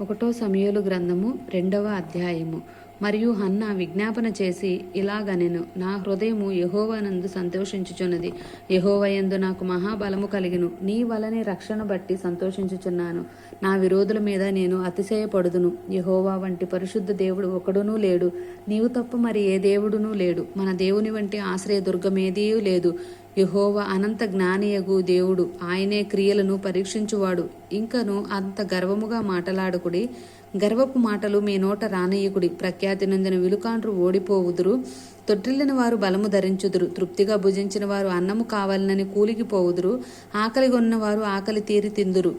ఒకటో సమయలు గ్రంథము రెండవ అధ్యాయము. మరియు హన్న విజ్ఞాపన చేసి ఇలాగనెను నా హృదయము యహోవనందు సంతోషించుచున్నది. యహోవయందు నాకు మహాబలము కలిగిను. నీ వలనే రక్షణ బట్టి సంతోషించుచున్నాను. నా విరోధుల మీద నేను అతిశయపడుదును. యహోవా వంటి పరిశుద్ధ దేవుడు ఒకడునూ లేడు. నీవు తప్ప మరి ఏ దేవుడునూ లేడు. మన దేవుని వంటి ఆశ్రయ దుర్గమేదీ లేదు. యహోవ అనంత జ్ఞానియగు దేవుడు. ఆయనే క్రియలను పరీక్షించువాడు. ఇంకను అంత గర్వముగా మాటలాడుకుడి. గర్వపు మాటలు మీ నోట రానయ్యకుడి ప్రఖ్యాతి నొందిన విలుకాండ్రు ఓడిపోవుదురు. తొట్టిల్లిన వారు బలము ధరించుదురు. తృప్తిగా భుజించిన వారు అన్నము కావాలనని కూలికి పోవుదురు వారు ఆకలి తీరి తిందురు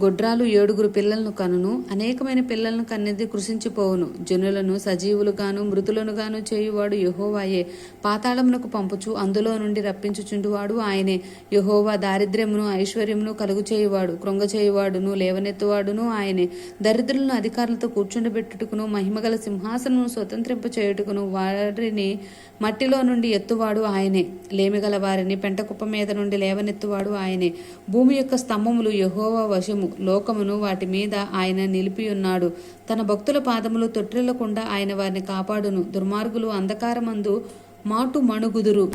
గొడ్రాలు ఏడుగురు పిల్లలను కనును అనేకమైన పిల్లలను కన్నెది కృషించిపోవును జనులను సజీవులుగాను మృతులనుగాను చేయువాడు యహోవాయే. పాతాళమునకు పంపుచు అందులో నుండి రప్పించుచుండువాడు ఆయనే. యహోవా దారిద్ర్యమును ఐశ్వర్యమును కలుగు చేయువాడు కృంగచేయువాడును లేవనెత్తువాడును ఆయనే. దరిద్రులను అధికారులతో కూర్చుండబెట్టుటకును మహిమగల సింహాసనమును స్వతంత్రింప చేయుటకును వారిని మట్టిలో నుండి ఎత్తువాడు ఆయనే. లేమిగల వారిని పెంటకుప్ప మీద నుండి లేవనెత్తువాడు ఆయనే. భూమి యొక్క స్తంభములు యహోవా వశము. లోకమును వాటి మీద ఆయన నిలిపి ఉన్నాడు. తన భక్తుల పాదములు తొట్టిల్లకుండా ఆయన వారిని కాపాడును. దుర్మార్గులు అంధకారమందు మాటు మణుగుదురు.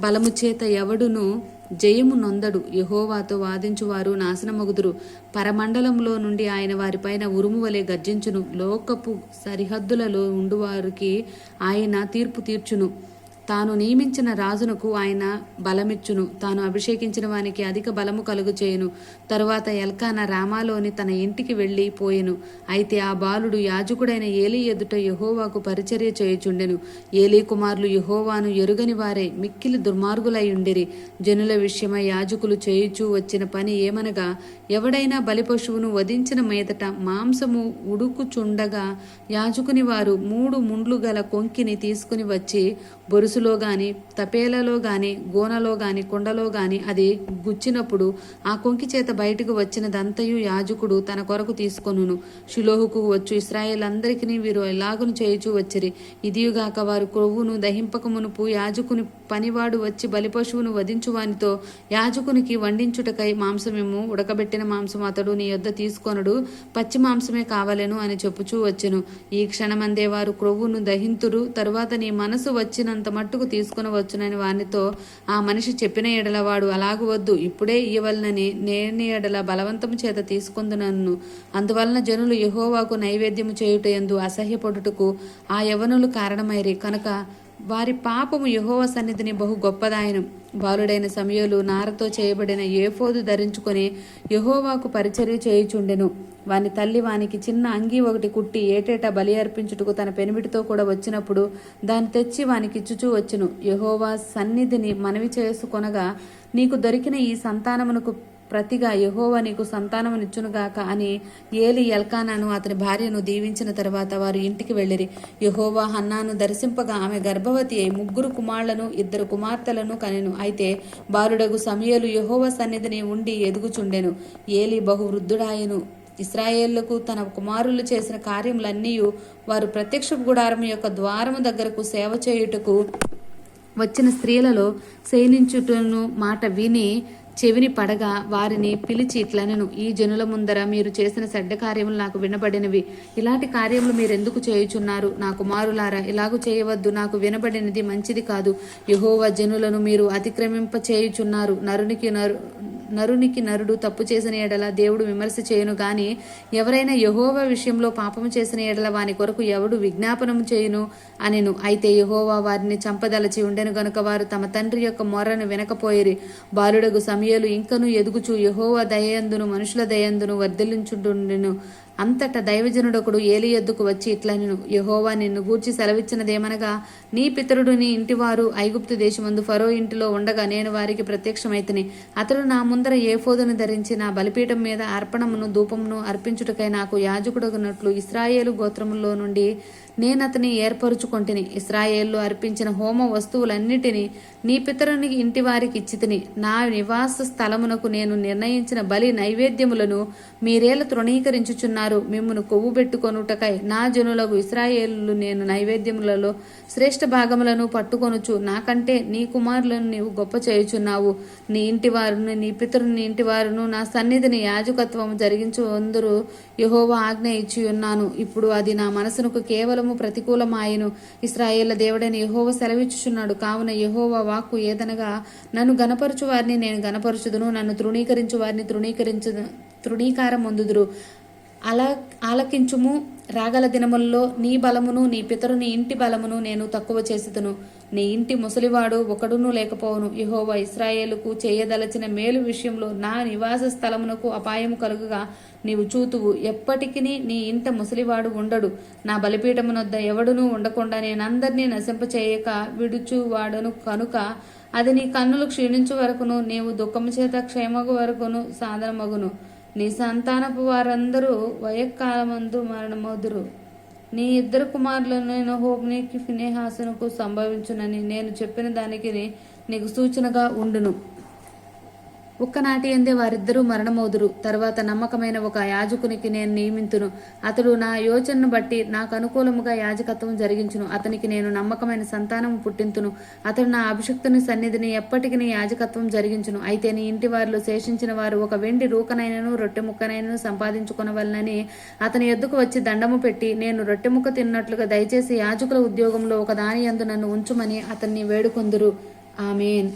బలము చేత ఎవడును జయము నొందడు. యహోవాతో వాదించువారు నాశనమగుదురు. పరమండలంలో నుండి ఆయన వారిపైన ఉరుము వలె గర్జించును. లోకపు సరిహద్దులలో ఉండువారికి ఆయన తీర్పు తీర్చును. తాను నియమించిన రాజునకు ఆయన బలమిచ్చును. తాను అభిషేకించిన వానికి అధిక బలము కలుగు చేయును తరువాత ఎల్కాన రామాలోని తన ఇంటికి వెళ్ళి పోయెను. అయితే ఆ బాలుడు యాజకుడైన ఏలీ ఎదుట యహోవాకు పరిచర్య చేయుచుండెను. ఏలీ కుమారులు యహోవాను ఎరుగని వారే మిక్కిలి దుర్మార్గులై ఉండిరి. జనుల విషయమై యాజకులు చేయుచూ వచ్చిన పని ఏమనగా ఎవడైనా బలిపశువును వధించిన మీదట మాంసము ఉడుకుచుండగా యాజకుని వారు మూడు ముండ్లు గల కొంకిని తీసుకుని వచ్చి బొరుసులో గాని తపేలలో గాని గోనలో గాని కుండలో గాని అది గుచ్చినప్పుడు ఆ కొంకి చేత బయటకు వచ్చినదంతయు యాజకుడు తన కొరకు తీసుకొనును. షిలోహుకు వచ్చు ఇస్రాయేల్ అందరికీ వీరు ఎలాగును చేయుచూ వచ్చిరి. ఇదియుగాక వారు క్రొవ్వును దహింపకమునుపు యాజకుని పనివాడు వచ్చి బలిపశువును వధించు వానితో యాజకునికి వండించుటకై మాంసమేమో ఉడకబెట్టిన మాంసం అతడు నీ యొద్ద తీసుకొనడు పచ్చి మాంసమే కావలేను అని చెప్పుచూ వచ్చెను. ఈ క్షణమందే వారు క్రొవ్వును దహింతురు తరువాత నీ మనసు వచ్చినంత మట్టుకు తీసుకునవచ్చునని వానితో ఆ మనిషి చెప్పిన ఎడల వాడు అలాగు వద్దు. ఇప్పుడే ఇయ్యవలనని నేని ఎడల బలవంతము చేత తీసుకుందునన్ను. అందువలన జనులు యహోవాకు నైవేద్యము చేయుట ఎందు అసహ్యపడుటకు ఆ యవనులు కారణమైరి. కనుక వారి పాపము యహోవ సన్నిధిని బహు గొప్పదాయనం. బాలుడైన సమయంలో నారతో చేయబడిన ఏఫోదు ధరించుకొని యహోవాకు పరిచర్య చేయుచుండెను. వాని తల్లి వానికి చిన్న అంగీ ఒకటి కుట్టి ఏటేటా బలి అర్పించుటకు తన పెనిమిటితో కూడా వచ్చినప్పుడు దాన్ని తెచ్చి వానికి ఇచ్చుచూ వచ్చును. యహోవా సన్నిధిని మనవి చేసుకొనగా నీకు దొరికిన ఈ సంతానమునకు ప్రతిగా యహోవా నీకు సంతానమునిచ్చునుగాక అని ఏలి ఎల్కానాను అతని భార్యను దీవించిన తర్వాత వారు ఇంటికి వెళ్ళిరి. యహోవా హన్నాను దర్శింపగా ఆమె గర్భవతి అయి ముగ్గురు కుమారులను ఇద్దరు కుమార్తెలను కనెను. అయితే బాలుడగు సమయలు యహోవా సన్నిధిని ఉండి ఎదుగుచుండెను. ఏలి బహువృద్ధుడాయను. ఇస్రాయేళ్ళకు తన కుమారులు చేసిన కార్యములన్నీ వారు ప్రత్యక్ష గుడారం యొక్క ద్వారము దగ్గరకు సేవ చేయుటకు వచ్చిన స్త్రీలలో శయనించుటను మాట విని చెవిని పడగా వారిని పిలిచి ఇట్లనెను ఈ జనుల ముందర మీరు చేసిన చెడ్డ కార్యములు నాకు వినబడినవి. ఇలాంటి కార్యములు మీరెందుకు చేయుచున్నారు? నా కుమారులారా ఇలాగు చేయవద్దు. నాకు వినబడినది మంచిది కాదు. యహోవ జనులను మీరు అతిక్రమింప చేయుచున్నారు నరునికి నరు నరునికి నరుడు తప్పు చేసిన ఎడల దేవుడు విమర్శ చేయను గాని ఎవరైనా యహోవ విషయంలో పాపము చేసిన ఎడల వాని కొరకు ఎవడు విజ్ఞాపనము చేయును అనెను. అయితే యహోవా వారిని చంపదలచి ఉండెను గనుక వారు తమ తండ్రి యొక్క మొర్రను వినకపోయిరి. బాలుడగు సమయలు ఇంకను ఎదుగుచు యహోవా దయందును మనుషుల దయందును వర్ధిల్లించుండును అంతటా దైవజనుడొకడు ఏలి ఎద్దుకు వచ్చి నేను యహోవా నిన్ను గూర్చి సెలవిచ్చినదేమనగా నీ పితరుడు నీ ఇంటివారు ఐగుప్తు దేశమందు ఫరో ఇంటిలో ఉండగా నేను వారికి ప్రత్యక్షమైతని. అతడు నా ముందర ఏఫోదును ధరించి నా బలిపీఠం మీద అర్పణమును ధూపమును అర్పించుటకై నాకు యాజకుడగునట్లు ఇస్రాయేలు గోత్రములో నుండి నేనతని ఏర్పరుచుకొంటిని. ఇస్రాయేల్లో అర్పించిన హోమ వస్తువులన్నిటినీ నీ పితరునికి ఇంటి వారికి ఇచ్చితిని. నా నివాస స్థలమునకు నేను నిర్ణయించిన బలి నైవేద్యములను మీరేల తృణీకరించుచున్నారు. మిమ్మును కొవ్వు పెట్టుకొనుటకై నా జనులకు ఇస్రాయేలు నేను నైవేద్యములలో శ్రేష్ఠ భాగములను పట్టుకొనుచు. నాకంటే నీ కుమారులను నీవు గొప్ప చేయుచున్నావు. నీ ఇంటి వారును నీ పితరుని ఇంటి వారును నా సన్నిధిని యాజకత్వము జరిగించు అందరూ యహోవా ఆజ్ఞ ఇచ్చి ఉన్నాను ఇప్పుడు అది నా మనసునకు కేవలము ప్రతికూలమాయను. ఇస్రాయేళ్ళ దేవుడైన యహోవ సెలవిచ్చుచున్నాడు. కావున యహోవ వాక్కు ఏదనగా నన్ను గనపరచు వారిని నేను గనపరచుదును నన్ను తృణీకరించు వారిని తృణీకరించు తృణీకారం పొందుదురు అలా ఆలకించుము. రాగల దినముల్లో నీ బలమును నీ పితరుని ఇంటి బలమును నేను తక్కువ చేసేదను. నీ ఇంటి ముసలివాడు ఒకడునూ లేకపోవును. యహోవ ఇస్రాయేలుకు చేయదలచిన మేలు విషయంలో నా నివాస స్థలమునకు అపాయము కలుగుగా నీవు చూతువు. ఎప్పటికీ నీ ఇంట ముసలివాడు ఉండడు. నా బలిపీఠమునొద్ద ఎవడునూ ఉండకుండా నేనందరినీ నశింపచేయక విడుచువాడను కనుక అది నీ కన్నులు క్షీణించు వరకును నీవు దుఃఖము చేత క్షేమగు వరకును సాధనమగును. నీ సంతానపు వారందరూ వయక్కాలమందు మరణమవుదురు. నీ ఇద్దరు కుమారులను హోమ్నికి ఫినేహాసునకు సంభవించునని నేను చెప్పిన దానికి నీకు సూచనగా ఉండును. ఒక్కనాటి ఎందే వారిద్దరూ మరణమోదురు తర్వాత నమ్మకమైన ఒక యాజకునికి నేను నియమింతును. అతడు నా యోచనను బట్టి నాకు అనుకూలముగా యాజకత్వం జరిగించును. అతనికి నేను నమ్మకమైన సంతానం పుట్టింతును. అతడు నా అభిషక్తుని సన్నిధిని ఎప్పటికీ యాజకత్వం జరిగించును. అయితే నీ ఇంటి వారిలో శేషించిన వారు ఒక వెండి రూకనైనను రొట్టె ముక్కనైనను సంపాదించుకునవలనని అతని ఎద్దుకు వచ్చి దండము పెట్టి నేను రొట్టె ముక్క తిన్నట్లుగా దయచేసి యాజకుల ఉద్యోగంలో ఒక దాని యందు నన్ను ఉంచుమని అతన్ని వేడుకొందురు. ఆమెన్.